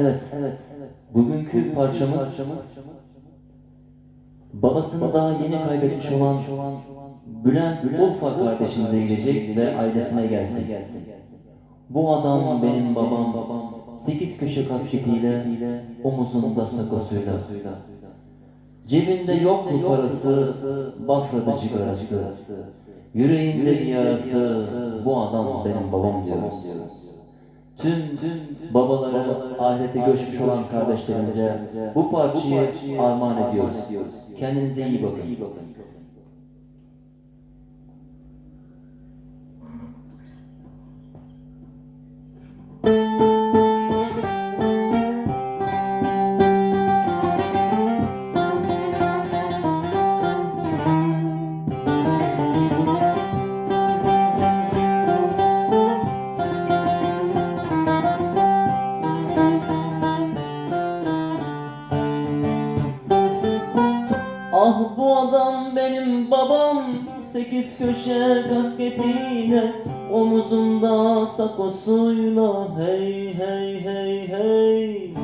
Evet, evet. Bugünkü parçamız babasını daha yeni kaybetmiş olan Bülent Urfa kardeşimize gelecek ve ailesine gelsin. Bu adam benim babam, sekiz köşe kasketiyle, omuzunda sakosuyla. Cebinde yok mu parası, Bafra'da cigarası, yüreğinde yarası, bu adam benim babam diyoruz. Tüm babaları ahirete göçmüş olan kardeşlerimize bu parçayı armağan ediyoruz. Kendinize iyi bakın. Ah bu adam benim babam. Sekiz köşe kasketiyle Omuzunda sakosuyla Hey hey hey hey.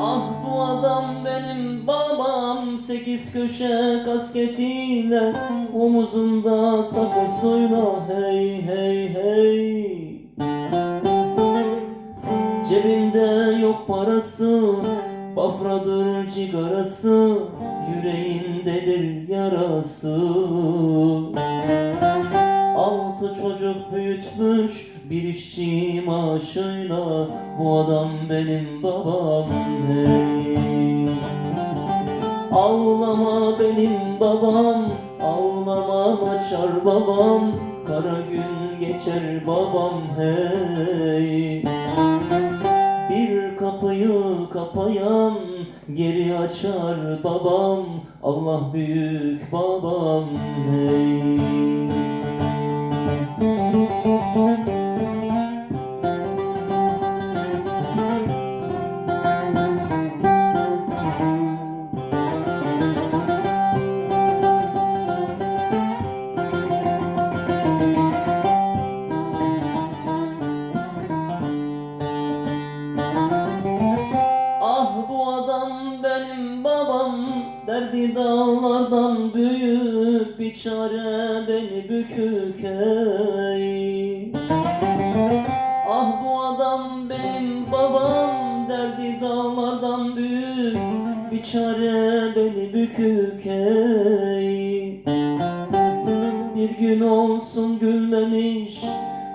Ah bu adam benim babam. Sekiz köşe kasketiyle Omuzunda sakosuyla Hey hey hey. Cebinde yok parası, bafradır cigarası, yüreğindedir yarası. Altı çocuk büyütmüş bir işçi maaşıyla, bu adam benim babam hey. Ağlama benim babam, ağlama açar babam, kara gün geçer babam hey. Kapıyı kapayan geri açar babam Allah büyük babam hey. Babam Derdi dağlardan büyük Bir çare beni bükük ey. Ah bu adam benim babam Derdi dağlardan büyük Bir çare beni bükük ey. Bir gün olsun gülmemiş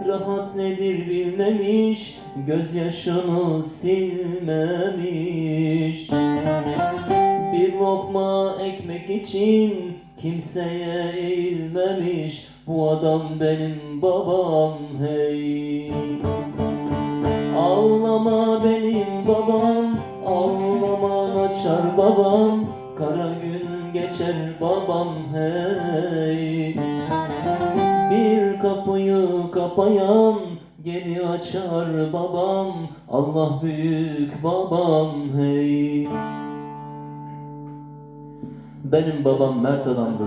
Rahat nedir bilmemiş Gözyaşını silmemiş Bir lokma ekmek için Kimseye eğilmemiş. Bu adam benim babam hey. Ağlama benim babam Ağlama açar babam. Kara gün geçer babam hey. Bir kapıyı kapayan geri açar babam. Allah büyük babam hey Benim babam mert adamdı.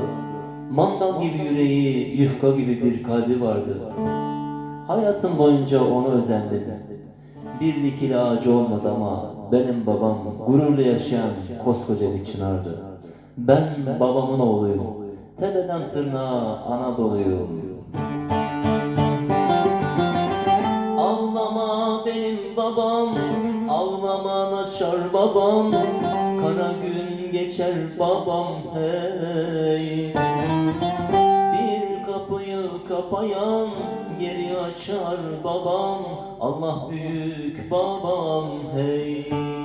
Mandal gibi yüreği, yufka gibi bir kalbi vardı. Hayatım boyunca onu özendim. Bir dikili ağacı olmadı ama benim babam gururla yaşayan koskoca bir çınardı. Ben babamın oğluyum. Tepeden tırnağa Anadolu'yum. Ağlama benim babam Ağlama açar babam. Kara geçer babam hey Bir kapıyı kapayan Geri açar babam. Allah büyük babam hey